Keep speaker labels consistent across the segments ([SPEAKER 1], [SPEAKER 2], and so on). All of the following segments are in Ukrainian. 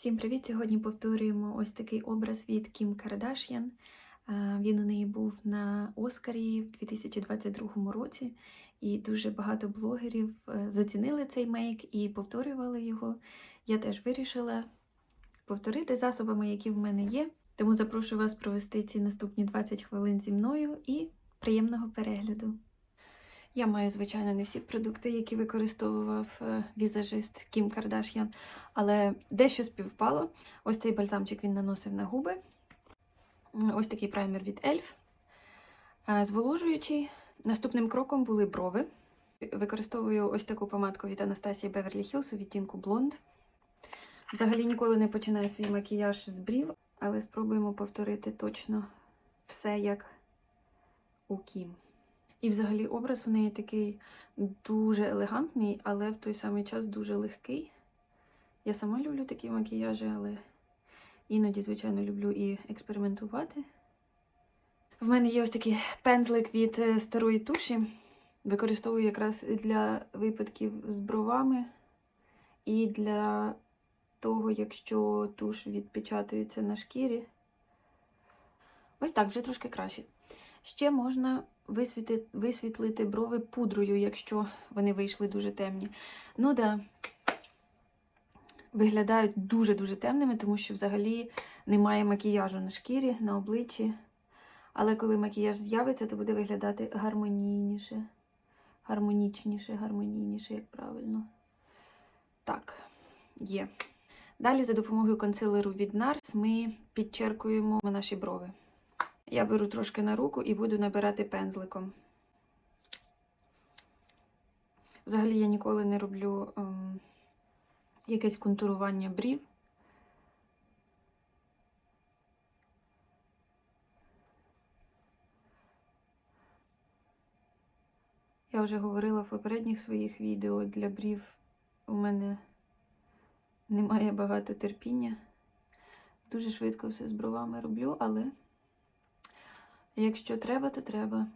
[SPEAKER 1] Всім привіт! Сьогодні повторюємо ось такий образ від Кім Кардаш'ян. Він у неї був на Оскарі в 2022 році, і дуже багато блогерів е, зацінили цей мейк і повторювали його. Я теж вирішила повторити засобами, які в мене є. Тому запрошую вас провести ці наступні 20 хвилин зі мною і приємного перегляду. Я маю, звичайно, не всі продукти, які використовував е, візажист Кім Кардаш'ян, але дещо співпало. Ось цей бальзамчик він наносив на губи. Ось такий праймер від Elf. Е, Зволожуючий. Наступним кроком були брови. Використовую ось таку помадку від Анастасії Беверлі Хілс у відтінку блонд. Взагалі ніколи не починаю свій макіяж з брів, але спробуємо повторити точно все як у Кім. І взагалі образ у неї такий дуже елегантний, але в той самий час дуже легкий. Я сама люблю такі макіяжі, але іноді, звичайно, люблю і експериментувати. В мене є ось такий пензлик від е, старої туші. Використовую якраз для випадків з бровами і для того, якщо туш відпечатується на шкірі. Ось так, вже трошки краще. Ще можна висвіти, висвітлити брови пудрою, якщо вони вийшли дуже темні. Ну да, виглядають дуже-дуже темними, тому що взагалі немає макіяжу на шкірі, на обличчі. Але коли макіяж з'явиться, то буде виглядати гармонійніше. Гармонічніше, гармонійніше, як правильно. Так, є. Далі за допомогою консилеру від NARS ми підчеркуємо наші брови. Я беру трошки на руку і буду набирати пензликом. Взагалі я ніколи не роблю ем, якесь контурування брів. Я вже говорила в попередніх своїх відео для брів у мене немає багато терпіння. Дуже швидко все з бровами роблю, але Якщо треба, то треба.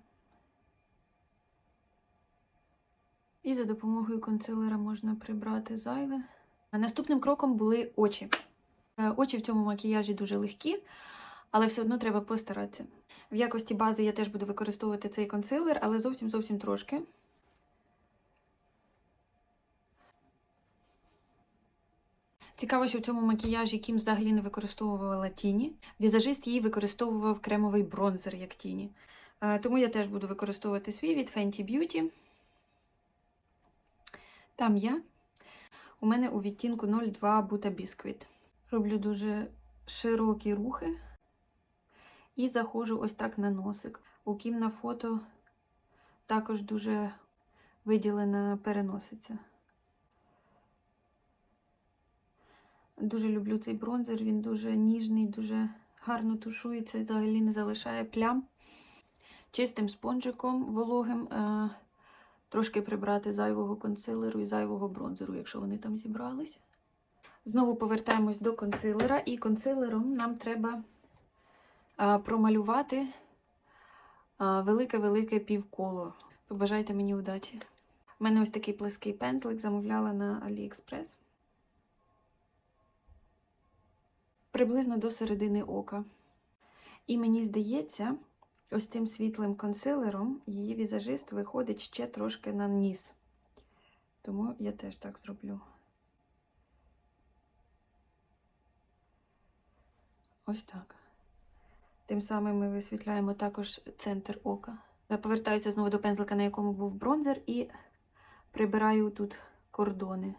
[SPEAKER 1] І за допомогою консилера можна прибрати зайве. Наступним кроком були очі. Е, Очі в цьому макіяжі дуже легкі, але все одно треба постаратися. В якості бази я теж буду використовувати цей консилер, але зовсім зовсім трошки. Цікаво, що в цьому макіяжі Кім взагалі не використовувала тіні. Візажист її використовував кремовий бронзер як тіні. Е, Тому я теж буду використовувати свій від Fenty Beauty. Там я. У мене у відтінку 02 Бута Biscuit. Роблю дуже широкі рухи і заходжу ось так на носик. У Кім на фото також дуже виділена переносиця. Дуже люблю цей бронзер, він дуже ніжний, дуже гарно тушується, взагалі не залишає плям. Чистим спонжиком вологим, е, трошки прибрати зайвого консилеру і зайвого бронзеру, якщо вони там зібрались. Знову повертаємось до консилера, і консилером нам треба е, промалювати е, велике-велике півколо. Побажайте мені удачі. У мене ось такий плеский пензлик замовляла на AliExpress. Приблизно до середини ока. І мені здається, ось цим світлим консилером її візажист виходить ще трошки на ніс. Тому я теж так зроблю. Ось так. Тим самим ми висвітляємо також центр ока. Я повертаюся знову до пензлика, на якому був бронзер, і прибираю тут кордони.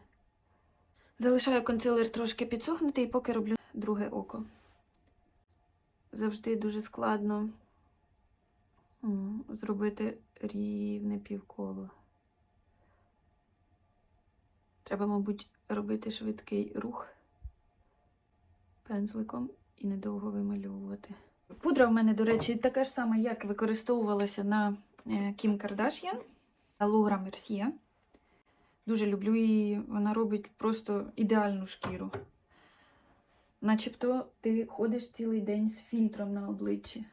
[SPEAKER 1] Залишаю консилер трошки підсохнути, і поки роблю друге око. Завжди дуже складно зробити рівне півколо. Треба, мабуть, робити швидкий рух пензликом і недовго вимальовувати. Пудра в мене, до речі, така ж сама, як використовувалася на е, Кім Кардаш'ян, Лаура Мерсьє. Дуже люблю її, вона робить просто ідеальну шкіру. Начебто ти ходиш цілий день з фільтром на обличчі.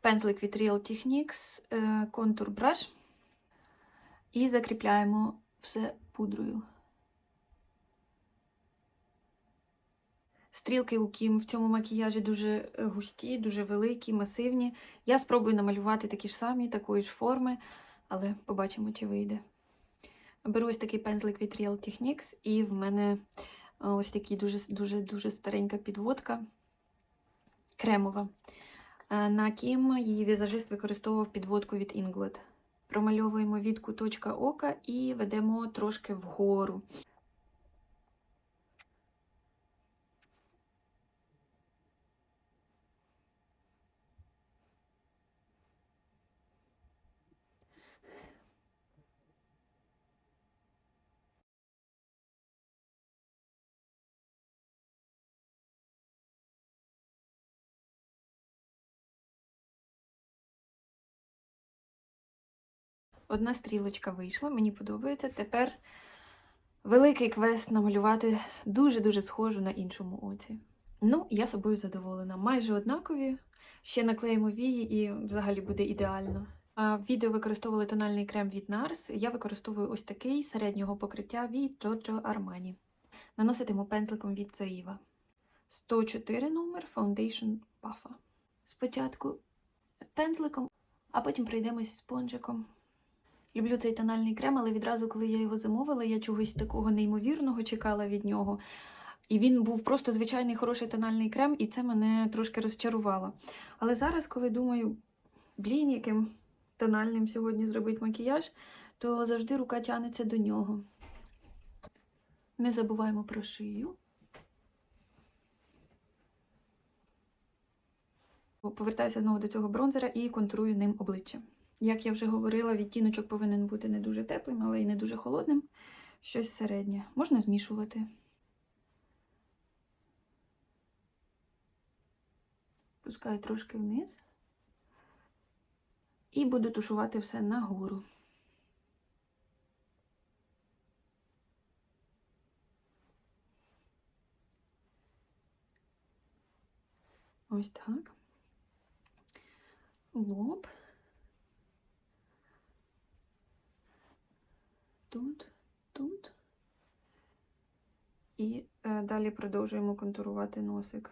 [SPEAKER 1] Пензлик від Real Techniques, е, контур браш. І закріпляємо все пудрою. Стрілки у Кім в цьому макіяжі дуже е, густі, дуже великі, масивні. Я спробую намалювати такі ж самі, такої ж форми, але побачимо, чи вийде. Беру ось такий пензлик від Real Techniques, і в мене ось такі дуже дуже дуже старенька підводка кремова. Е, На Кім її візажист використовував підводку від Inglot. Промальовуємо від куточка ока і ведемо трошки вгору. Одна стрілочка вийшла, мені подобається. Тепер великий квест намалювати дуже-дуже схожу на іншому оці. Ну, я собою задоволена. Майже однакові. Ще наклеїмо вії і взагалі буде ідеально. В відео використовували тональний крем від NARS. Я використовую ось такий середнього покриття від Giorgio Armani. Наноситиму пензликом від Zoeva. 104 номер Foundation Puffa. Спочатку пензликом, а потім пройдемось спонжиком. Люблю цей тональний крем, але відразу, коли я його замовила, я чогось такого неймовірного чекала від нього. І він був просто звичайний хороший тональний крем, і це мене трошки розчарувало. Але зараз, коли думаю, блін, яким тональним сьогодні зробити макіяж, то завжди рука тягнеться до нього. Не забуваємо про шию. Повертаюся знову до цього бронзера і контурую ним обличчя. Як я вже говорила, відтіночок повинен бути не дуже теплим, але й не дуже холодним. Щось середнє. Можна змішувати. Пускаю трошки вниз. І буду тушувати все нагору. Ось так. Лоб. Тут, тут. І е, далі продовжуємо контурувати носик.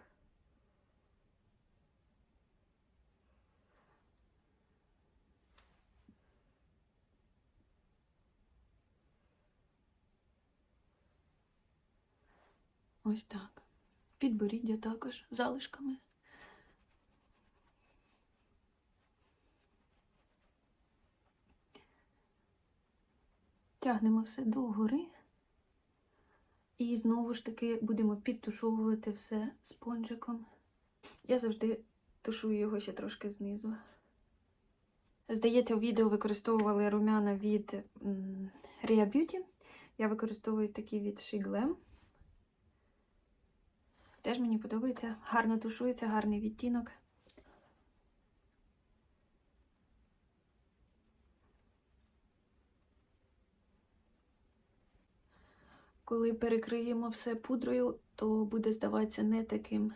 [SPEAKER 1] Ось так. Підборіддя також залишками. Тягнемо все догори. І знову ж таки будемо підтушовувати все спонжиком. Я завжди тушую його ще трошки знизу. Здається, у відео використовували румяна від Ria Beauty. Я використовую такі від Shiglam. Теж мені подобається. Гарно тушується, гарний відтінок. Коли перекриємо все пудрою, то буде здаватися не таким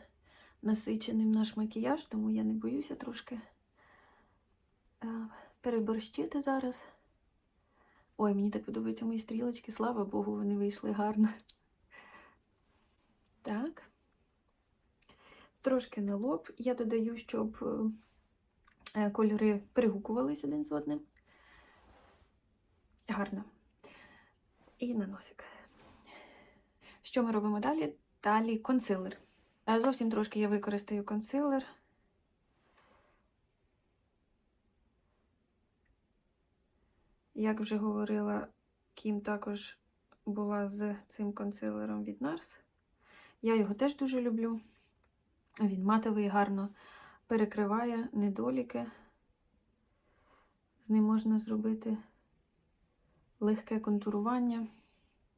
[SPEAKER 1] насиченим наш макіяж, тому я не боюся трошки е, переборщити зараз. Ой, мені так подобаються мої стрілочки, слава Богу, вони вийшли гарно. Так. Трошки на лоб. Я додаю, щоб е, кольори перегукувались один з одним. Гарно. І на носик. Що ми робимо далі? Далі консилер. Е, Зовсім трошки я використаю консилер. Як вже говорила, Кім також була з цим консилером від NARS. Я його теж дуже люблю. Він матовий, гарно перекриває недоліки. З ним можна зробити легке контурування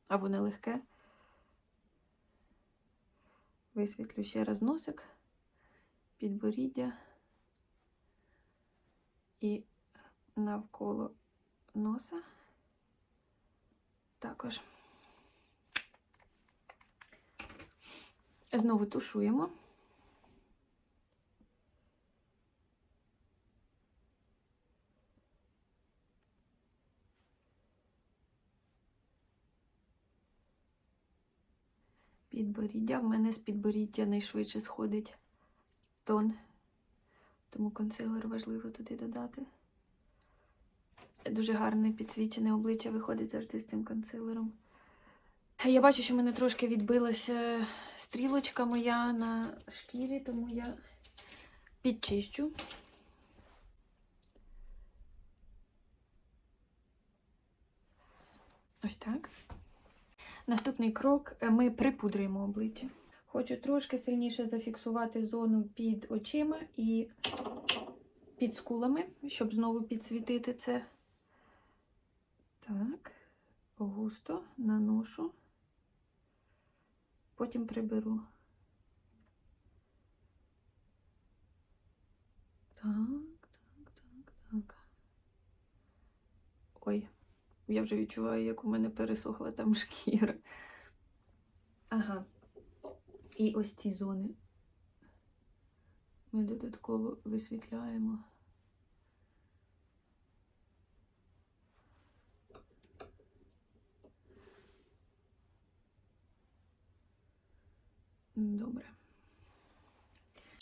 [SPEAKER 1] або нелегке. Висвітлю ще раз носик, підборіддя і навколо носа також. Знову тушуємо. Підборіддя. В мене з підборіддя найшвидше сходить тон, тому консилер важливо туди додати. Дуже гарне підсвічене обличчя виходить завжди з цим консилером. Я бачу, що в мене трошки відбилася стрілочка моя на шкірі, тому я підчищу. Ось так. Наступний крок е, ми припудрюємо обличчя. Хочу трошки сильніше зафіксувати зону під очима і під скулами, щоб знову підсвітити це. Так, густо наношу, потім приберу. Так, так, так, так. Ой, я вже відчуваю, як у мене пересохла там шкіра. Ага. І ось ці зони ми додатково висвітляємо. Добре.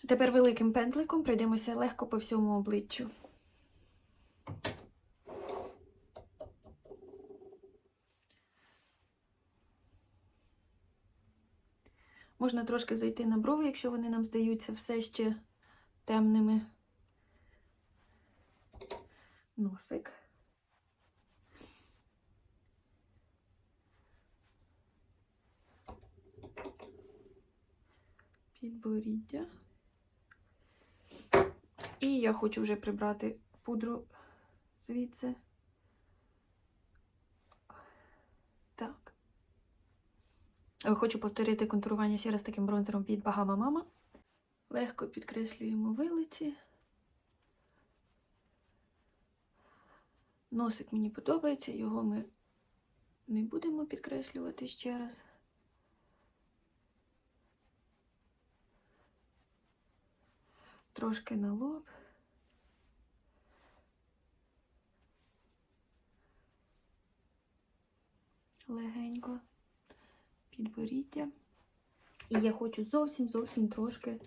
[SPEAKER 1] Тепер великим пензликом пройдемося легко по всьому обличчю. Можна трошки зайти на брови, якщо вони нам здаються все ще темними. Носик. Підборіддя. І я хочу вже прибрати пудру звідси. Так. Е, Хочу повторити контурування ще раз таким бронзером від Bahama Mama. Легко підкреслюємо вилиці. Носик мені подобається, його ми не будемо підкреслювати ще раз. Трошки на лоб. Легенько підборіддя. І я хочу зовсім зовсім трошки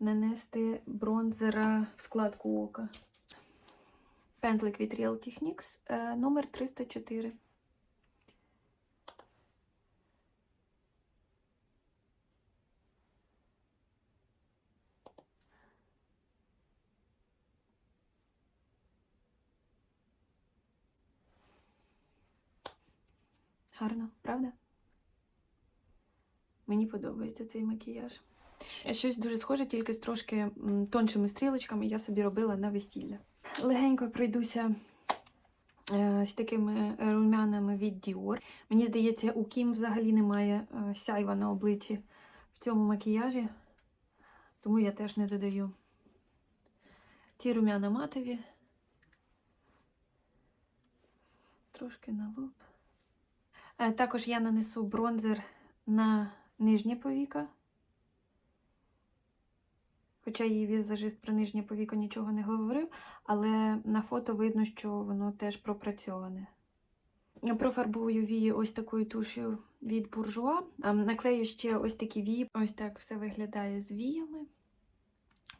[SPEAKER 1] нанести бронзера в складку ока. Пензлик від Real Techniques е, номер 304. Гарно, правда? Мені подобається цей макіяж. Щось дуже схоже, тільки з трошки тоншими стрілочками я собі робила на весілля. Легенько пройдуся е, з такими румянами від Dior. Мені здається, у Кім взагалі немає е, сяйва на обличчі в цьому макіяжі, тому я теж не додаю. Ці румяна матові. Трошки на лоб. Е, Також я нанесу бронзер на нижнє повіка. Хоча її візажист про нижнє повіко нічого не говорив, але на фото видно, що воно теж пропрацьоване. Профарбую вії ось такою тушею від буржуа. Наклею ще ось такі вії. Ось так все виглядає з віями.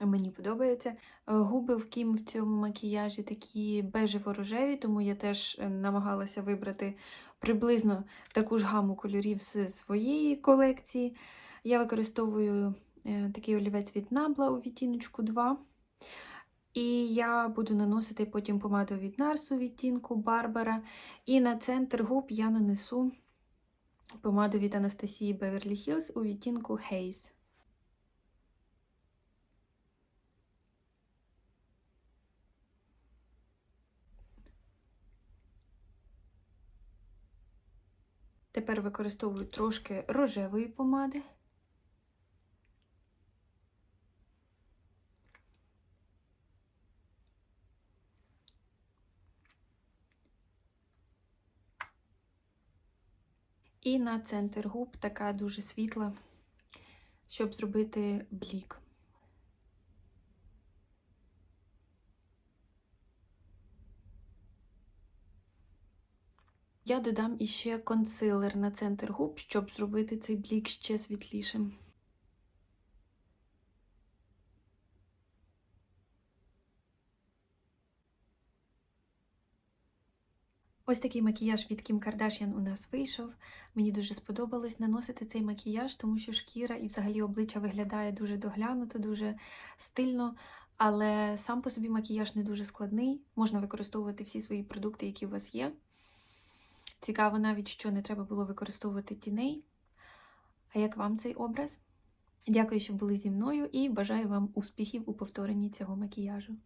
[SPEAKER 1] Мені подобається. Губи в Кім в цьому макіяжі такі бежево-рожеві, тому я теж е, намагалася вибрати приблизно таку ж гаму кольорів з своєї колекції. Я використовую е, такий олівець від Nabla у відтіночку 2. І я буду наносити потім помаду від Нарсу відтінку Барбара. І на центр губ я нанесу помаду від Анастасії Beverly Hills у відтінку Haze. Тепер використовую трошки рожевої помади. І на центр губ така дуже світла, щоб зробити блік. Я додам іще консилер на центр губ, щоб зробити цей блік ще світлішим. Ось такий макіяж від Кім Кардашян у нас вийшов. Мені дуже сподобалось наносити цей макіяж, тому що шкіра і взагалі обличчя виглядає дуже доглянуто, дуже стильно. Але сам по собі макіяж не дуже складний. Можна використовувати всі свої продукти, які у вас є. Цікаво навіть, що не треба було використовувати тіней. А як вам цей образ? Дякую, що були зі мною, і бажаю вам успіхів у повторенні цього макіяжу.